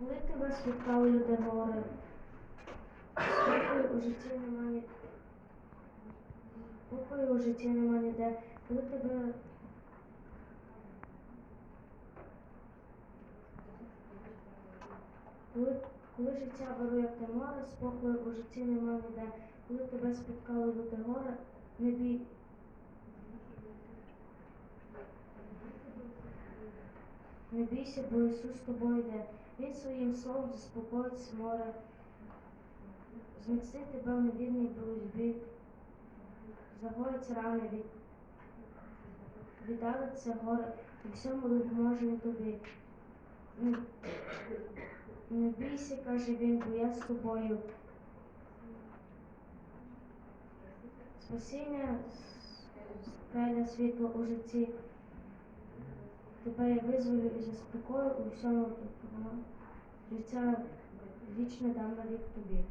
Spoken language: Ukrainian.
Коли тебе спіткали люди горе, спокою у житті немає. Спокою у житті нема ніде. Коли тебе Коли, коли життя беру, як те море, спокою у житті нема ніде. Коли тебе спіткали люди горе, не бій. Не бійся, бо Ісус з тобою йде. Він своїм словом заспокоїть море, зміцнить тебе в невірній боротьбі, загоїть рани від віддалиться горе, і всьому допоможе тобі. Не, бійся, каже він, бо я з тобою. Спасіння прийде світло у житті. Тебе я визволю і заспокою у всьому життя вічне дам навік тобі.